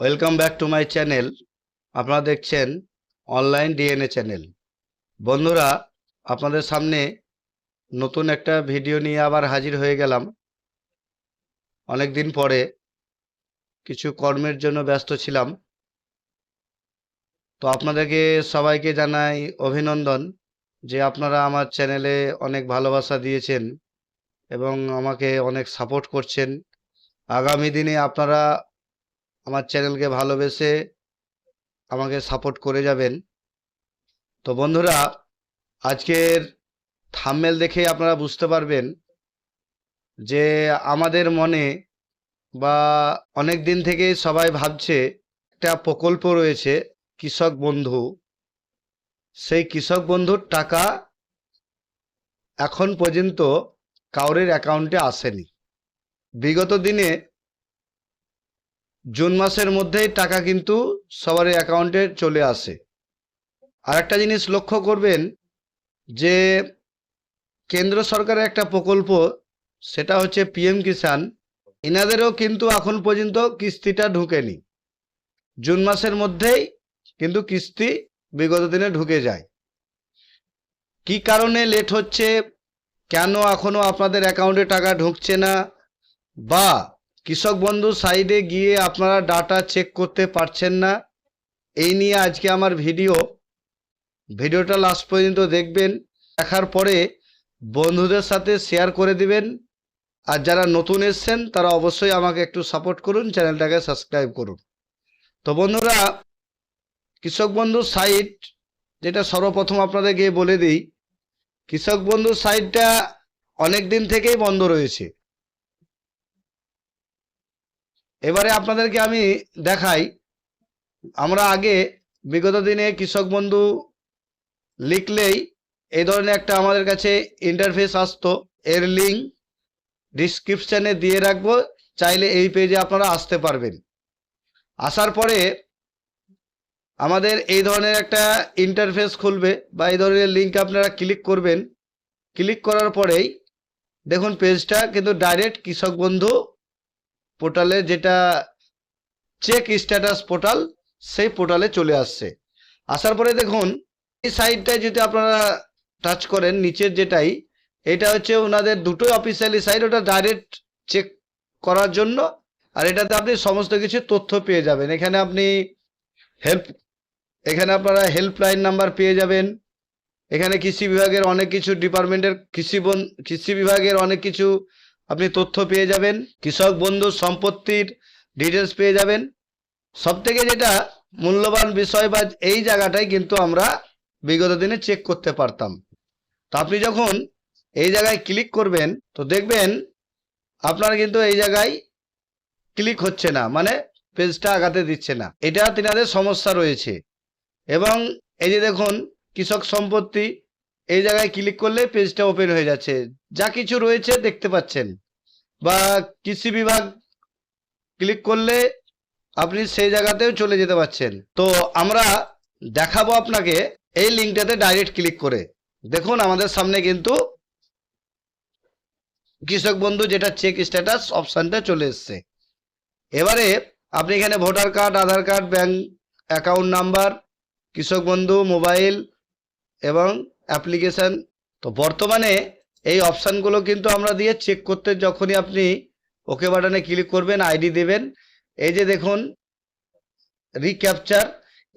Welcome back to my channel আপনারা দেখছেন online DNA channel বন্ধুরা, আপনাদের সামনে নতুন একটা ভিডিও নিয়ে আবার হাজির হয়ে গেলাম। অনেক দিন পরে কিছু কর্মের জন্য ব্যস্ত ছিলাম। তো আপনাদেরকে সবাইকে জানাই অভিনন্দন যে আপনারা আমার চ্যানেলে অনেক ভালোবাসা দিয়েছেন এবং আমাকে অনেক সাপোর্ট করছেন। আগামী দিনে আপনারা আমার চ্যানেলকে ভালোবেসে আমাকে সাপোর্ট করে যাবেন। তো বন্ধুরা, আজকের থাম্বনেল দেখে আপনারা বুঝতে পারবেন যে আমাদের মনে বা অনেক দিন থেকে সবাই ভাবছে, একটা প্রকল্প রয়েছে, কৃষক বন্ধু। সেই কৃষক বন্ধুর টাকা এখন পর্যন্ত কাউরের অ্যাকাউন্টে আসেনি। বিগত দিনে জুন মাসের মধ্যেই টাকা কিন্তু সবার অ্যাকাউন্টে চলে আসে। আর একটা জিনিস লক্ষ্য করবেন যে কেন্দ্র সরকারের একটা প্রকল্প, সেটা হচ্ছে পিএম কিষাণ, এনাদেরও কিন্তু এখন পর্যন্ত কিস্তিটা ঢুকেনি। জুন মাসের মধ্যেই কিন্তু কিস্তি বিগত দিনে ঢুকে যায়। কি কারণে লেট হচ্ছে? কেন এখনও আপনাদের অ্যাকাউন্টে টাকা ঢুকছে না? বা কৃষক বন্ধু সাইডে গিয়ে আপনারা ডাটা চেক করতে পারছেন না। এই নিয়ে আজকে আমার ভিডিও। ভিডিওটা লাস্ট পর্যন্ত দেখবেন। দেখার পরে বন্ধুদের সাথে শেয়ার করে দিবেন। আর যারা নতুন এসছেন, তারা অবশ্যই আমাকে একটু সাপোর্ট করুন, চ্যানেলটাকে সাবস্ক্রাইব করুন। তো বন্ধুরা, কৃষক বন্ধু সাইট, যেটা সর্বপ্রথম আপনাদের গিয়ে বলে দিই, কৃষক বন্ধু সাইটটা অনেক দিন থেকেই বন্ধ রয়েছে। এবারে আপনাদেরকে আমি দেখাই, আমরা আগে বিগত দিনে কৃষক বন্ধু লিখলেই এই ধরনের একটা আমাদের কাছে ইন্টারফেস আসতো, এর লিঙ্ক ডিসক্রিপশানে দিয়ে রাখব, চাইলে এই পেজে আপনারা আসতে পারবেন। আসার পরে আমাদের এই ধরনের একটা ইন্টারফেস খুলবে বা এই ধরনের লিঙ্ক আপনারা ক্লিক করবেন। ক্লিক করার পরেই দেখুন পেজটা কিন্তু ডাইরেক্ট কৃষক বন্ধু পোর্টালে যেটা চেক স্ট্যাটাস পোর্টাল, সেই পোর্টালে চলে আসছে। আসার পরে দেখুন, এই সাইটটায় যদি আপনারা টাচ করেন, নিচের যেটাই, এটা হচ্ছে ওনাদের দুটোই অফিসিয়ালি সাইট ওটা ডাইরেক্ট চেক করার জন্য, আর এটাতে আপনি সমস্ত কিছু তথ্য পেয়ে যাবেন। এখানে আপনি হেল্প এখানে আপনারা হেল্পলাইন নাম্বার পেয়ে যাবেন। এখানে কৃষি বিভাগের অনেক কিছু ডিপার্টমেন্টের কৃষি বন, কৃষি বিভাগের অনেক কিছু আপনি তথ্য পেয়ে যাবেন, কৃষক বন্ধু সম্পত্তির ডিটেলস পেয়ে যাবেন। সব থেকে যেটা মূল্যবান বিষয় বা এই জায়গাটাই কিন্তু আমরা বিগত দিনে চেক করতে পারতাম। তো আপনি যখন এই জায়গায় ক্লিক করবেন, তো দেখবেন আপনার কিন্তু এই জায়গায় ক্লিক হচ্ছে না মানে পেজটা আগাতে দিচ্ছে না। এটা তিনাদের সমস্যা রয়েছে। এবং এই যে দেখুন, কৃষক সম্পত্তি এই জায়গায় ক্লিক করলে পেজটা ওপেন হয়ে যাচ্ছে। যা কিছু রয়েছে দেখতে পাচ্ছেন। বা কৃষি বিভাগ ক্লিক করলে আপনি সেই জায়গাতেও চলে যেতে পারছেন। তো আমরা দেখাবো আপনাকে এই লিঙ্কটাতে ডাইরেক্ট ক্লিক করে। দেখুন, আমাদের সামনে কিন্তু কৃষক বন্ধু যেটা চেক স্ট্যাটাস অপশানটা চলে এসছে। এবারে আপনি এখানে voter card Aadhaar card bank account number Krishak Bandhu mobile এবং অ্যাপ্লিকেশান তো বর্তমানে এই অপশানগুলো কিন্তু আমরা দিয়ে চেক করতে যখনই আপনি ওকে বাটনে ক্লিক করবেন আইডি দেবেন, এই যে দেখুন রিক্যাপচার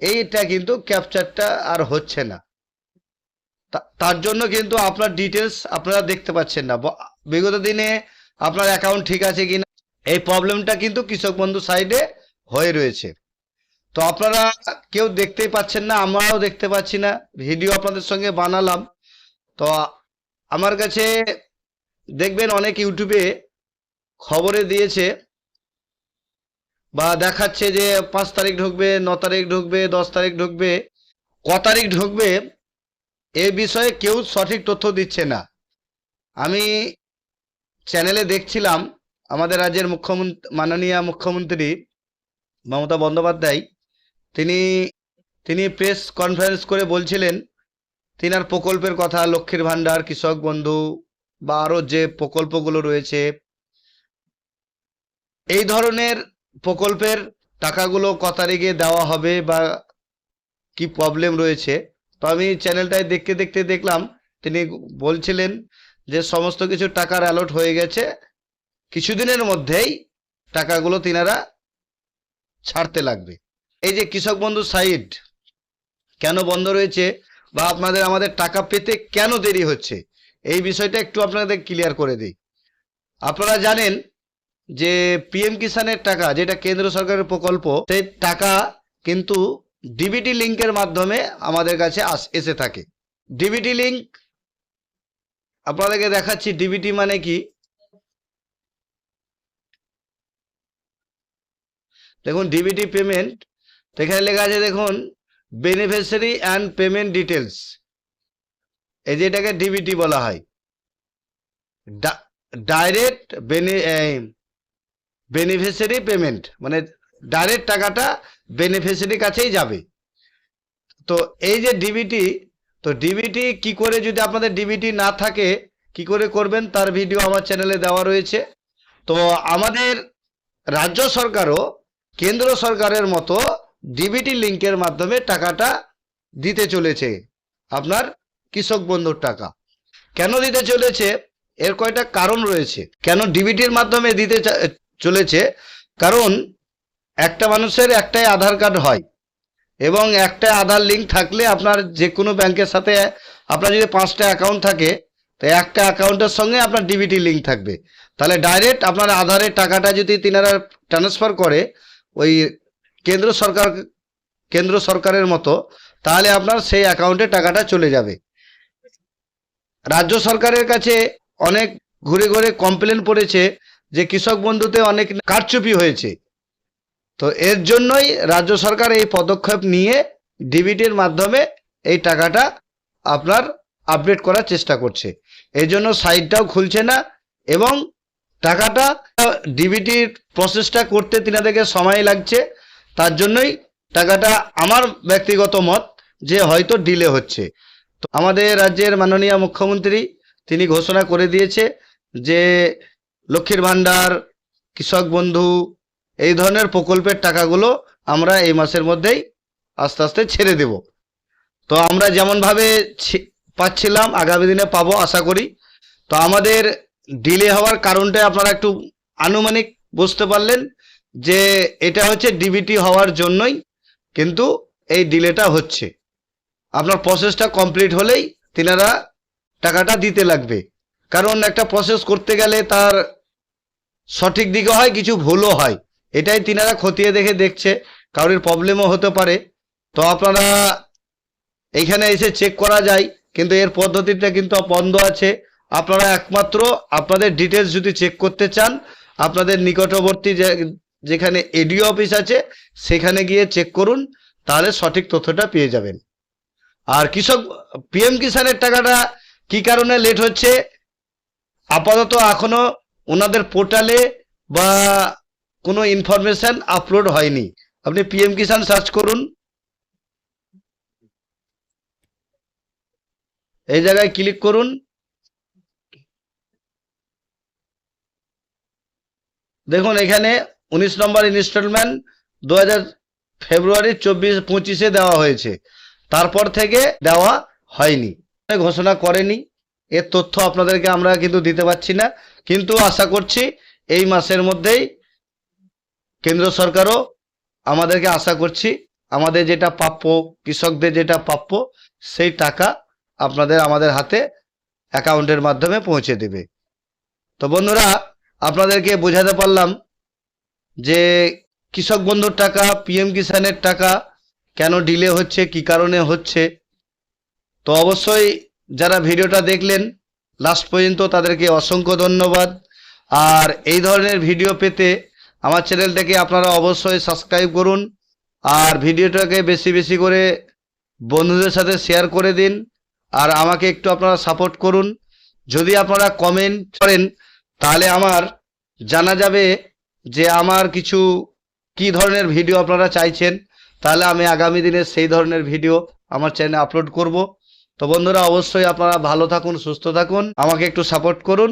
এইটা কিন্তু ক্যাপচারটা আর হচ্ছে না। তার জন্য কিন্তু আপনার ডিটেলস আপনারা দেখতে পাচ্ছেন না। বিগত দিনে আপনার অ্যাকাউন্ট ঠিক আছে কিনা, এই প্রবলেমটা কিন্তু কৃষক বন্ধু সাইডে হয়ে রয়েছে। তো আপনারা কেউ দেখতেই পাচ্ছেন না, আমরাও দেখতে পাচ্ছি না। ভিডিও আপনাদের সঙ্গে বানালাম। তো আমার কাছে দেখবেন অনেক ইউটিউবে খবরে দিয়েছে বা দেখাচ্ছে যে পাঁচ তারিখ ঢুকবে, ন তারিখ ঢুকবে, দশ তারিখ ঢুকবে, ক তারিখ ঢুকবে, এ বিষয়ে কেউ সঠিক তথ্য দিচ্ছে না। আমি চ্যানেলে দেখছিলাম, আমাদের রাজ্যের মুখ্যমন্ত্রী, মাননীয় মুখ্যমন্ত্রী মমতা বন্দ্যোপাধ্যায় তিনি তিনি প্রেস কনফারেন্স করে বলছিলেন, তিনার প্রকল্পের কথা, লক্ষ্মীর ভাণ্ডার, কৃষক বন্ধু, বা আরও যে প্রকল্পগুলো রয়েছে, এই ধরনের প্রকল্পের টাকাগুলো ক তারিখে দেওয়া হবে বা কি প্রবলেম রয়েছে। তো আমি চ্যানেলটায় দেখতে দেখতে দেখলাম, তিনি বলছিলেন যে সমস্ত কিছু টাকার অ্যালট হয়ে গেছে, কিছুদিনের মধ্যেই টাকাগুলো তিনারা ছাড়তে লাগবে। এই যে কৃষক বন্ধু সাইট কেন বন্ধ রয়েছে বা আপনাদের আমাদের টাকা পেতে কেন দেরি হচ্ছে? এই বিষয়টা একটু আপনাদের ক্লিয়ার করে দিই। আপনারা জানেন যে পিএম কিষানের টাকা, যেটা কেন্দ্র সরকারের প্রকল্প, সেই টাকা কিন্তু ডিবিটি লিঙ্কের মাধ্যমে আমাদের কাছে আস- এসে থাকে। ডিবিটি লিঙ্ক আপনাদেরকে দেখাচ্ছি। ডিবিটি মানে কি? দেখুন ডিবিটি পেমেন্ট এখানে লেখা আছে দেখুন বেনিফিশিয়ারি অ্যান্ড পেমেন্ট ডিটেলস এই যে এটাকে ডিবিটি বলা হয়। ডাইরেক্ট বেনিফিশিয়ারি পেমেন্ট মানে ডাইরেক্ট টাকাটা বেনিফিশিয়ারির কাছেই যাবে। তো এই যে ডিবিটি তো ডিবিটি কি করে যদি আপনাদের ডিবিটি না থাকে, কি করে করবেন তার ভিডিও আমার চ্যানেলে দেওয়া রয়েছে। তো আমাদের রাজ্য সরকারও কেন্দ্র সরকারের মতো ডিবিটি লিঙ্কের মাধ্যমে টাকাটা দিতে চলেছে আপনার কৃষক বন্ধুর টাকা। কেন দিতে চলেছে? এর কয়টা কারণ রয়েছে। কেন ডিবিটির মাধ্যমে দিতে চলেছে? কারণ একটা মানুষের একটাই আধার কার্ড হয় এবং একটা আধার লিঙ্ক থাকলে আপনার যে কোনো ব্যাংকের সাথে আপনার যদি পাঁচটা অ্যাকাউন্ট থাকে, তো একটা অ্যাকাউন্টের সঙ্গে আপনার ডিবিটি লিঙ্ক থাকবে। তাহলে ডাইরেক্ট আপনার আধারের টাকাটা যদি তিনারা ট্রান্সফার করে, ওই কেন্দ্র সরকার, কেন্দ্র সরকারের মতো, তাহলে আপনার সেই অ্যাকাউন্টে টাকাটা চলে যাবে। রাজ্য সরকারের কাছে অনেক ঘুরে ঘুরে কমপ্লেন পড়েছে যে কৃষক বন্ধুতে অনেক কারচুপি হয়েছে। তো এর জন্যই রাজ্য সরকার এই পদক্ষেপ নিয়ে ডিবিটির মাধ্যমে এই টাকাটা আপনার আপডেট করার চেষ্টা করছে। এই জন্য সাইটটাও খুলছে না এবং টাকাটা ডিবিটির প্রসেসটা করতে তিনাদেরকে সময় লাগছে। তার জন্যই টাকাটা আমার ব্যক্তিগত মত যে হয়তো ডিলে হচ্ছে। তো আমাদের রাজ্যের মাননীয় মুখ্যমন্ত্রী, তিনি ঘোষণা করে দিয়েছে যে লক্ষ্মীর ভাণ্ডার, কৃষক বন্ধু, এই ধরনের প্রকল্পের টাকাগুলো আমরা এই মাসের মধ্যেই আস্তে আস্তে ছেড়ে দেব। তো আমরা যেমনভাবে পাচ্ছিলাম, আগামী দিনে পাবো আশা করি। তো আমাদের ডিলে হওয়ার কারণটা আপনারা একটু আনুমানিক বুঝতে পারলেন। যে এটা হচ্ছে ডিবিটি হওয়ার জন্যই কিন্তু এই ডিলেটা হচ্ছে। আপনার প্রসেসটা কমপ্লিট হলেই তিনারা টাকাটা দিতে লাগবে। কারণ একটা প্রসেস করতে গেলে তার সঠিক দিকে হয়, কিছু ভুলও হয়। এটাই তিনারা খতিয়ে দেখে দেখছে, কারোর প্রবলেমও হতে পারে। তো আপনারা এইখানে এসে চেক করা যায়, কিন্তু এর পদ্ধতিটা কিন্তু বন্ধ আছে। আপনারা একমাত্র আপনাদের ডিটেলস যদি চেক করতে চান, আপনাদের নিকটবর্তী যে- যেখানে এডিও অফিস আছে, সেখানে গিয়ে চেক করুন, তাহলে সঠিক তথ্যটা পেয়ে যাবেন। আর কৃষক পিএম কিষানের টাকাটা কি কারণে লেট হচ্ছে? আপাতত এখনও ওনাদের পোর্টালে বা কোনো ইনফরমেশন আপলোড হয়নি। আপনি পিএম কিষান সার্চ করুন। এই জায়গায় ক্লিক করুন। দেখুন, এখানে উনিশ নম্বর ইনস্টলমেন্ট দু হাজার ফেব্রুয়ারি চব্বিশ পঁচিশে দেওয়া হয়েছে। তারপর থেকে দেওয়া হয়নি। ঘোষণা করেনি। এর তথ্য আপনাদেরকে আমরা কিন্তু দিতে পারছি না। কিন্তু আশা করছি এই মাসের মধ্যেই কেন্দ্র সরকারও আমাদেরকে আশা করছি, আমাদের যেটা প্রাপ্য, কৃষকদের যেটা প্রাপ্য, সেই টাকা আপনাদের আমাদের হাতে অ্যাকাউন্টের মাধ্যমে পৌঁছে দেবে। তো বন্ধুরা, আপনাদেরকে বোঝাতে পারলাম যে কৃষক বন্ধুর টাকা পিএম কিষানের টাকা কেন ডিলে হচ্ছে, কি কারণে হচ্ছে? তো অবশ্যই যারা ভিডিওটা দেখলেন লাস্ট পর্যন্ত তাদেরকে অসংখ্য ধন্যবাদ। আর এই ধরনের ভিডিও পেতে আমার চ্যানেলটাকে আপনারা অবশ্যই সাবস্ক্রাইব করুন। আর ভিডিওটাকে বেশি বেশি করে বন্ধুদের সাথে শেয়ার করে দিন। আর আমাকে একটু আপনারা সাপোর্ট করুন। যদি আপনারা কমেন্ট করেন, তাহলে আমার জানা যাবে যে আমার কিছু কি ধরনের ভিডিও আপনারা চাইছেন, তাহলে আমি আগামী দিনে সেই ধরনের ভিডিও আমার চ্যানেলে আপলোড করব। তো বন্ধুরা, অবশ্যই আপনারা ভালো থাকুন, সুস্থ থাকুন, আমাকে একটু সাপোর্ট করুন।